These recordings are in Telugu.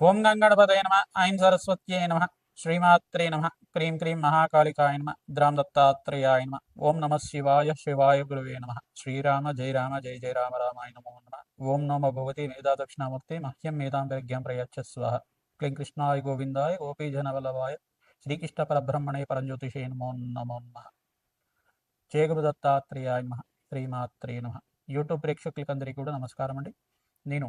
ఓం గంగణపతయ నమ ఐం సరస్వత్యై నమ శ్రీమాత్రే నమ క్రీం క్రీం మహాకాళికాయ నమ ద్రాం దత్తాత్రేయాయ నమ ఓం నమ శివాయ శివాయ గురువే నమ శ్రీరామ జయ రామ జయ జయ రామ రామాయ నమో నమ ఓం నమ భగవతి మేధా దక్షిణామూర్తి మహ్యం మేధాం ప్రజ్ఞాం ప్రయచ్చ స్వహ క్లీం కృష్ణాయ గోవిందాయ గోపీజనవల్లభాయ శ్రీకృష్ణ పరబ్రహ్మణే పరంజ్యోతిషే నమో నమో నమ. చేగురు దత్తాత్రేయాయ నమ శ్రీమాత్రే నమ. యూట్యూబ్ ప్రేక్షకులకందరికీ కూడా నమస్కారం అండి నేను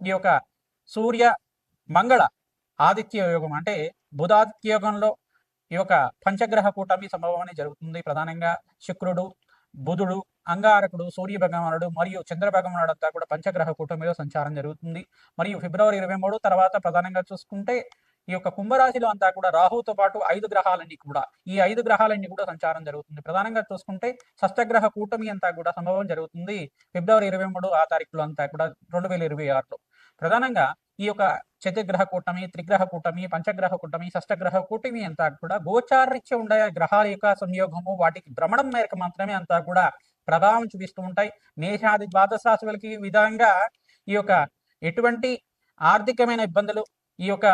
ఈ యొక్క సూర్య మంగళ ఆదిత్య యోగం అంటే బుధాదిత్య యోగంలో ఈ యొక్క పంచగ్రహ కూటమి సంభవం జరుగుతుంది. ప్రధానంగా శుక్రుడు బుధుడు అంగారకుడు సూర్య భగవానుడు మరియు చంద్ర భగవానుడు అంతా కూడా పంచగ్రహ కూటమిలో సంచారం జరుగుతుంది. మరియు ఫిబ్రవరి ఇరవై మూడు తర్వాత ప్రధానంగా చూసుకుంటే ఈ యొక్క కుంభరాశిలో అంతా కూడా రాహుతో పాటు ఐదు గ్రహాలన్నీ కూడా ఈ ఐదు గ్రహాలన్నీ కూడా సంచారం జరుగుతుంది. ప్రధానంగా చూసుకుంటే షష్టగ్రహ కూటమి అంతా కూడా సంభవం జరుగుతుంది. ఫిబ్రవరి ఇరవై మూడు ఆ తారీఖులో అంతా కూడా రెండు వేల ఇరవై ఆరులో. ప్రధానంగా ఈ యొక్క చతుర్గ్రహ కూటమి త్రిగ్రహ కూటమి పంచగ్రహ కూటమి షష్టగ్రహ కూటమి అంతా కూడా గోచారరీత్య ఉండే గ్రహాల యొక్క సంయోగము వాటికి భ్రమణం మేరకు మాత్రమే అంతా కూడా ప్రభావం చూపిస్తూ ఉంటాయి. మేషాది ద్వాదశ రాశులకి విధంగా ఈ యొక్క ఎటువంటి ఆర్థికమైన ఇబ్బందులు ఈ యొక్క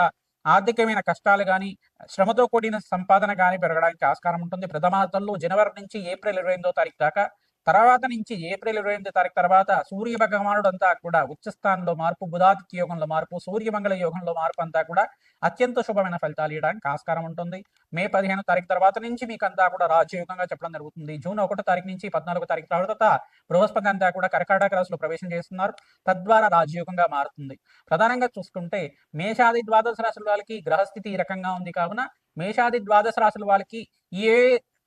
ఆర్థికమైన కష్టాలు కానీ శ్రమతో కూడిన సంపాదన కానీ పెరగడానికి ఆస్కారం ఉంటుంది. ప్రథమార్థంలో జనవరి నుంచి ఏప్రిల్ ఇరవై ఎనిమిదో తారీఖు దాకా తర్వాత నుంచి ఏప్రిల్ ఇరవై ఎనిమిదో తారీఖు తర్వాత సూర్య భగవానుడు అంతా కూడా ఉచ్చస్థానంలో మార్పు బుధాదిత్య యోగంలో మార్పు సూర్యమంగళ యోగంలో మార్పు అంతా కూడా అత్యంత శుభమైన ఫలితాలు ఇవ్వడానికి ఆస్కారం ఉంటుంది. మే పదిహేను తారీఖు తర్వాత నుంచి మీకు అంతా కూడా రాజయోగంగా చెప్పడం జరుగుతుంది. జూన్ ఒకటో తారీఖు నుంచి పద్నాలుగో తారీఖు తర్వాత బృహస్పతి అంతా కూడా కర్కాటక రాశిలో ప్రవేశం చేస్తున్నారు. తద్వారా రాజయోగంగా మారుతుంది. ప్రధానంగా చూసుకుంటే మేషాది ద్వాదశ రాశుల వాళ్ళకి గ్రహస్థితి ఈ రకంగా ఉంది. కావున మేషాది ద్వాదశ రాశుల వాళ్ళకి ఏ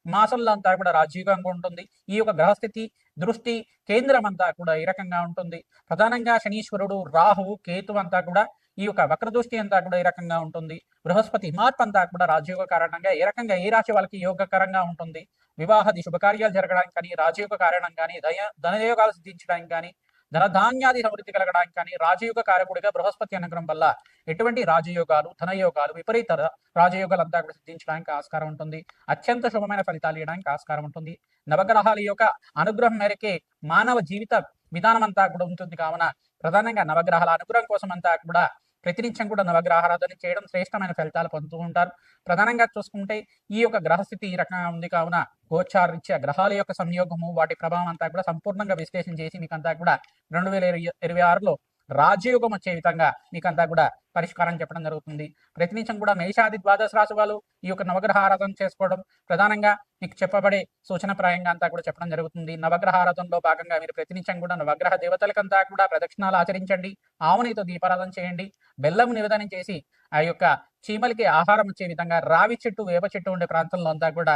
మాసంలో అంతా కూడా రాజీవంగా ఉంటుంది. ఈ యొక్క గ్రహస్థితి దృష్టి కేంద్రం అంతా కూడా ఈ రకంగా ఉంటుంది. ప్రధానంగా శనీశ్వరుడు రాహు కేతు అంతా కూడా ఈ యొక్క వక్ర దృష్టి అంతా కూడా ఈ రకంగా ఉంటుంది. బృహస్పతి మార్పు అంతా కూడా రాజయోగ కారణంగా ఏ రకంగా ఏ రాశి వాళ్ళకి యోగకరంగా ఉంటుంది. వివాహాది శుభకార్యాలు జరగడానికి కానీ రాజయోగ కారణం కానీ దయ ధనయోగాలు సిద్ధించడానికి కానీ ధనధాన్యాది సమృద్ధి కలగడానికి కానీ రాజయోగ కారకుడిగా బృహస్పతి అనుగ్రహం వల్ల ఎటువంటి రాజయోగాలు ధనయోగాలు విపరీత రాజయోగాలు అంతా కూడా సిద్ధించడానికి ఆస్కారం ఉంటుంది. అత్యంత శుభమైన ఫలితాలు ఇవ్వడానికి ఆస్కారం ఉంటుంది. నవగ్రహాల యొక్క అనుగ్రహం మేరకే మానవ జీవిత విధానం అంతా కూడా ఉంటుంది. కావున ప్రధానంగా నవగ్రహాల అనుగ్రహం కోసం అంతా కూడా ప్రతినిత్యం కూడా నవగ్రహారాధన చేయడం శ్రేష్టమైన ఫలితాలు పొందుతూ ఉంటారు. ప్రధానంగా చూసుకుంటే ఈ యొక్క గ్రహస్థితి ఈ రకంగా ఉంది. కావున గోచారీత్యా గ్రహాల యొక్క సంయోగము వాటి ప్రభావం అంతా కూడా సంపూర్ణంగా విశ్లేషణ చేసి మీకంతా కూడా రెండు వేల ఇరవై ఆరులో రాజయోగం వచ్చే విధంగా మీకంతా కూడా పరిష్కారం చెప్పడం జరుగుతుంది. ప్రతినిత్యం కూడా మేషాది ద్వాదశ రాశి వాళ్ళు ఈ యొక్క నవగ్రహ ఆరాధన చేసుకోవడం ప్రధానంగా మీకు చెప్పబడే సూచనప్రాయంగా అంతా కూడా చెప్పడం జరుగుతుంది. నవగ్రహ ఆరాధనలో భాగంగా మీరు ప్రతినిత్యం కూడా నవగ్రహ దేవతలకంతా కూడా ప్రదక్షిణాలు ఆచరించండి. ఆవునితో దీపారాధన చేయండి. బెల్లం నివేదనం చేసి ఆ యొక్క చీమలకి ఆహారం ఇచ్చే విధంగా రావి చెట్టు వేప చెట్టు ఉండే ప్రాంతంలో అంతా కూడా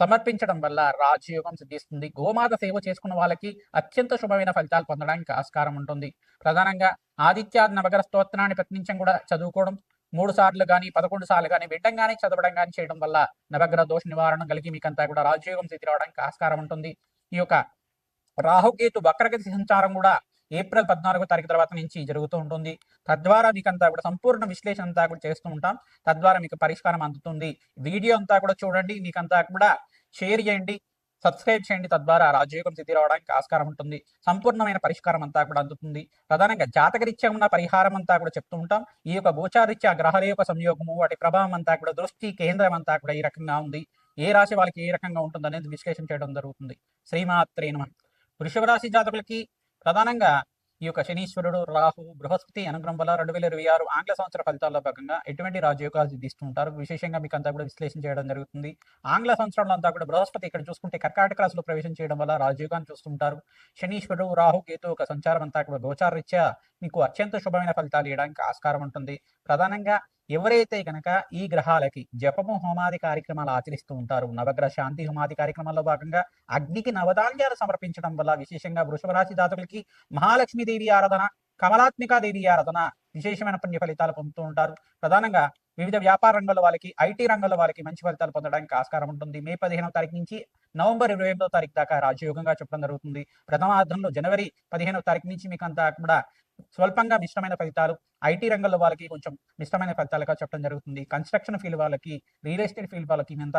సమర్పించడం వల్ల రాజయోగం సిద్ధిస్తుంది. గోమాత సేవ చేసుకున్న వాళ్ళకి అత్యంత శుభమైన ఫలితాలు పొందడానికి ఆస్కారం ఉంటుంది. ప్రధానంగా ఆదిత్య నవగర స్తోత్రాన్ని ప్రతినిత్యం కూడా చదువుకోవడం మూడు సార్లు కానీ పదకొండు సార్లు కానీ వింటంగానే చదవడం కానీ చేయడం వల్ల నవగ్రహ దోష నివారణ కలిగి మీకంతా కూడా రాజయోగం స్థితి రావడానికి ఆస్కారం ఉంటుంది. ఈ యొక్క రాహుకేతు వక్రగతి సంచారం కూడా ఏప్రిల్ పద్నాలుగో తారీఖు తర్వాత నుంచి జరుగుతూ ఉంటుంది. తద్వారా మీకంతా కూడా సంపూర్ణ విశ్లేషణ అంతా కూడా చేస్తూ ఉంటాం. తద్వారా మీకు పరిష్కారం అందుతుంది. వీడియో అంతా కూడా చూడండి. మీకంతా కూడా షేర్ చేయండి. సబ్స్క్రైబ్ చేయండి. తద్వారా రాజయోగం స్థితి రావడానికి ఆస్కారం ఉంటుంది. సంపూర్ణమైన పరిష్కారం అంతా కూడా అందుతుంది. ప్రధానంగా జాతకరీత్యా ఉన్న పరిహారం అంతా కూడా చెప్తూ ఉంటాం. ఈ యొక్క గోచారీత్యా గ్రహాల యొక్క సంయోగము వాటి ప్రభావం అంతా కూడా దృష్టి కేంద్రం అంతా కూడా ఈ రకంగా ఉంది. ఏ రాశి వాళ్ళకి ఏ రకంగా ఉంటుంది అనేది విశ్లేషణ చేయడం జరుగుతుంది. శ్రీమాత్రే నమ. వృషభ రాశి జాతకులకి ప్రధానంగా ఈ యొక్క శనీశ్వరుడు రాహు బృహస్పతి అనుగ్రహం వల్ల రెండు వేల ఇరవై ఆరు ఆంగ్ల సంవత్సర ఫలితాల్లో భాగంగా ఎటువంటి రాజయోగాలు సిద్ధిస్తూ విశేషంగా మీకు అంతా కూడా విశ్లేషణ చేయడం జరుగుతుంది. ఆంగ్ల సంవత్సరంలో అంతా కూడా బృహస్పతి ఇక్కడ చూసుకుంటే కర్కాటక రాశిలో ప్రవేశం చేయడం వల్ల రాజయోగాన్ని చూస్తుంటారు శనీశ్వరుడు రాహు కేతు ఒక సంచారం అంతా కూడా గోచారరీత్యా మీకు అత్యంత శుభమైన ఫలితాలు ఇవ్వడానికి ఆస్కారం ఉంటుంది. ప్రధానంగా ఎవరైతే కనుక ఈ గ్రహాలకి జపము హోమాది కార్యక్రమాలు ఆచరిస్తూ ఉంటారు నవగ్రహ శాంతి హోమాది కార్యక్రమాల్లో భాగంగా అగ్నికి నవధాన్యాలు సమర్పించడం వల్ల విశేషంగా వృషభరాశి దాతులకి జాతకులకి మహాలక్ష్మీదేవి ఆరాధన కమలాత్మికాదేవి ఆరాధన విశేషమైన పుణ్య ఫలితాలు పొందుతూ ఉంటారు. ప్రధానంగా వివిధ వ్యాపార రంగంలో వాళ్ళకి ఐటీ రంగంలో వాళ్ళకి మంచి ఫలితాలు పొందడానికి ఆస్కారం ఉంటుంది. మే పదిహేనవ తారీఖు నుంచి నవంబర్ ఇరవై ఎనిమిదో తారీఖు దాకా రాజయోగంగా చెప్పడం జరుగుతుంది. ప్రథమార్థంలో జనవరి పదిహేనవ తారీఖు నుంచి మీకు అంతా కూడా స్వల్పంగా మిశ్రమైన ఫలితాలు ఐటీ రంగంలో వాళ్ళకి కొంచెం మిశ్రమైన ఫలితాలుగా చెప్పడం జరుగుతుంది. కన్స్ట్రక్షన్ ఫీల్డ్ వాళ్ళకి రియల్ ఎస్టేట్ ఫీల్డ్ వాళ్ళకి ఇంత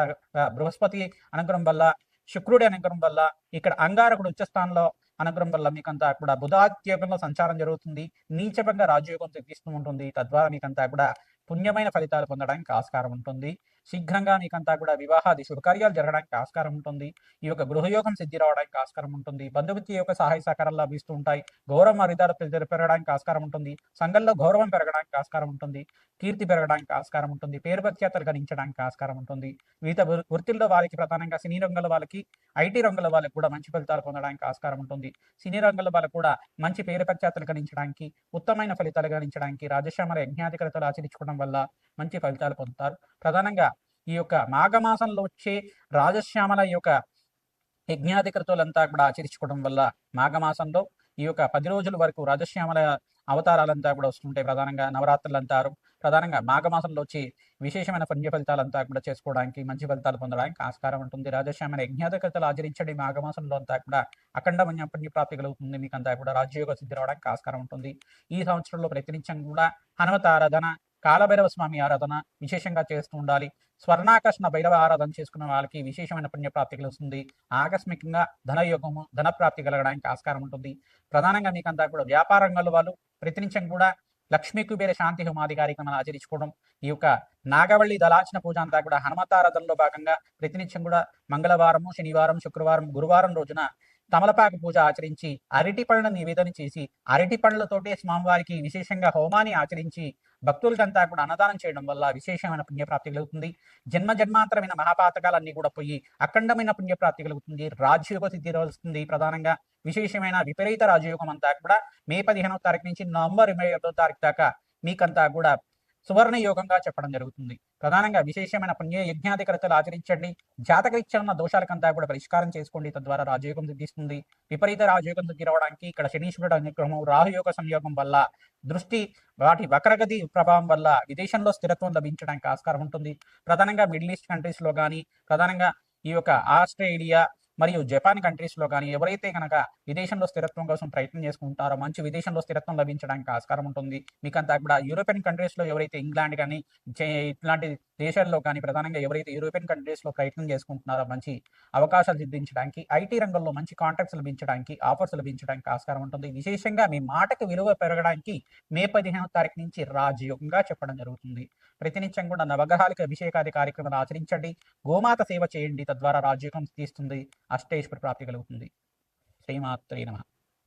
బృహస్పతి అనుగ్రహం వల్ల శుక్రుడి అనుగ్రహం వల్ల ఇక్కడ అంగారకుడు ఉచ్చ స్థానంలో అనుగ్రహం వల్ల మీకంతా కూడా బుధాత్యోగంలో సంచారం జరుగుతుంది. నీచపంగా రాజయోగం తెప్పిస్తూ ఉంటుంది. తద్వారా మీకంతా కూడా పుణ్యమైన ఫలితాలు పొందడానికి ఆస్కారం ఉంటుంది. శీఘ్రంగా నీకంతా కూడా వివాహాది శుభకార్యాలు జరగడానికి ఆస్కారం ఉంటుంది. ఈ యొక్క గృహయోగం సిద్ధి రావడానికి ఆస్కారం ఉంటుంది. బంధుమిత్ర యొక్క సహాయ సహకారాలు లభిస్తూ ఉంటాయి. గౌరవ మర్యాదలు పెరగడానికి ఆస్కారం ఉంటుంది. సంఘంలో గౌరవం పెరగడానికి ఆస్కారం ఉంటుంది. కీర్తి పెరగడానికి ఆస్కారం ఉంటుంది. పేరు ప్రఖ్యాతలు గణించడానికి ఆస్కారం ఉంటుంది. వివిధ వృత్తుల్లో వారికి ప్రధానంగా సినీ రంగంలో వాళ్ళకి ఐటీ రంగంలో వాళ్ళకి కూడా మంచి ఫలితాలు పొందడానికి ఆస్కారం ఉంటుంది. సినీ రంగంలో వాళ్ళకు కూడా మంచి పేరు ప్రఖ్యాతలు గణించడానికి ఉత్తమైన ఫలితాలు గణించడానికి రాజశ్యామల యజ్ఞాధికరతలు ఆచరించుకోవడం వల్ల మంచి ఫలితాలు పొందుతారు. ప్రధానంగా ఈ యొక్క మాఘమాసంలో వచ్చే రాజశ్యామల యొక్క యజ్ఞాధికృతులంతా కూడా ఆచరించుకోవడం వల్ల మాఘమాసంలో ఈ యొక్క పది రోజుల వరకు రాజశ్యామల అవతారాలంతా కూడా వస్తుంటాయి. ప్రధానంగా నవరాత్రులు అంటారు ప్రధానంగా మాఘమాసంలో వచ్చి విశేషమైన పుణ్య ఫలితాలంతా కూడా చేసుకోవడానికి మంచి ఫలితాలు పొందడానికి ఆస్కారం ఉంటుంది. రాజశ్యామల యజ్ఞాధికృతలు ఆచరించండి. మాఘమాసంలో అంతా కూడా అఖండ పుణ్య ప్రాప్తి కలుగుతుంది. మీకు అంతా కూడా రాజయోగ సిద్ధి రావడానికి ఆస్కారం ఉంటుంది. ఈ సంవత్సరంలో ప్రతినిత్యం కూడా హనుమత ఆరాధన కాలభైరవ స్వామి ఆరాధన విశేషంగా చేస్తూ ఉండాలి. స్వర్ణాకర్షణ భైరవ ఆరాధన చేసుకున్న వాళ్ళకి విశేషమైన పుణ్యప్రాప్తి కలుగుతుంది ఆకస్మికంగా ధనయోగము ధనప్రాప్తి కలగడానికి ఆస్కారం ఉంటుంది. ప్రధానంగా మీకంతా కూడా వ్యాపార రంగంలో వాళ్ళు ప్రతినిత్యం కూడా లక్ష్మీ కుబేర శాంతి హోమాది కార్యక్రమాలు ఆచరించుకోవడం ఈ యొక్క నాగవల్లి దళాచన పూజ అంతా కూడా హనుమతారాధనలో భాగంగా ప్రతినిత్యం కూడా మంగళవారము శనివారం శుక్రవారం గురువారం రోజున తమలపాకు పూజ ఆచరించి అరటి పళ్ళను నివేదన చేసి అరటి పళ్ళతోటే స్వామివారికి విశేషంగా హోమాన్ని ఆచరించి భక్తులకంతా కూడా అన్నదానం చేయడం వల్ల విశేషమైన పుణ్యప్రాప్తి కలుగుతుంది. జన్మ జన్మాంతరమైన మహాపాతకాలన్నీ కూడా పోయి అఖండమైన పుణ్యప్రాప్తి కలుగుతుంది. రాజయోగ సిద్ధి వస్తుంది ప్రధానంగా. విశేషమైన విపరీత రాజయోగం అంతా కూడా మే పదిహేనవ తారీఖు నుంచి నవంబర్ ఇరవై ఐదో తారీఖు దాకా మీకంతా కూడా సువర్ణ యోగంగా చెప్పడం జరుగుతుంది. ప్రధానంగా విశేషమైన పుణ్య యజ్ఞాధికరతలు ఆచరించండి. జాతకరీత్యా ఉన్న దోషాలకంతా కూడా పరిష్కారం చేసుకోండి. తద్వారా రాజయోగం సిద్ధిస్తుంది. విపరీత రాజయోగం సిద్ధి ఇక్కడ శనీశ్వరుడు అనుగ్రహం రాహుయోగ సంయోగం వల్ల దృష్టి వాటి వక్రగతి ప్రభావం వల్ల విదేశంలో స్థిరత్వం లభించడానికి ఆస్కారం ఉంటుంది. ప్రధానంగా మిడిల్ ఈస్ట్ కంట్రీస్లో కానీ ప్రధానంగా ఈ యొక్క ఆస్ట్రేలియా మరియు జపాన్ కంట్రీస్లో కానీ ఎవరైతే కనుక విదేశంలో స్థిరత్వం కోసం ప్రయత్నం చేసుకుంటారో మంచి విదేశంలో స్థిరత్వం లభించడానికి ఆస్కారం ఉంటుంది. మీకంతా కూడా యూరోపియన్ కంట్రీస్లో ఎవరైతే ఇంగ్లాండ్ కానీ ఇట్లాంటి దేశాల్లో కానీ ప్రధానంగా ఎవరైతే యూరోపియన్ కంట్రీస్లో ప్రయత్నం చేసుకుంటున్నారో మంచి అవకాశాలు సిద్ధించడానికి ఐటీ రంగంలో మంచి కాంట్రాక్ట్స్ లభించడానికి ఆఫర్స్ లభించడానికి ఆస్కారం ఉంటుంది. విశేషంగా మీ మాటకు విలువ పెరగడానికి మే పదిహేనవ తారీఖు నుంచి రాజయోగంగా చెప్పడం జరుగుతుంది. ప్రతినిత్యం కూడా నవగ్రహాలకు అభిషేకాది కార్యక్రమాలు ఆచరించండి. గోమాత సేవ చేయండి. తద్వారా రాజయోగం తీస్తుంది. అష్టైశ్వర ప్రాప్తి కలుగుతుంది. శ్రీమాత్రే నమ.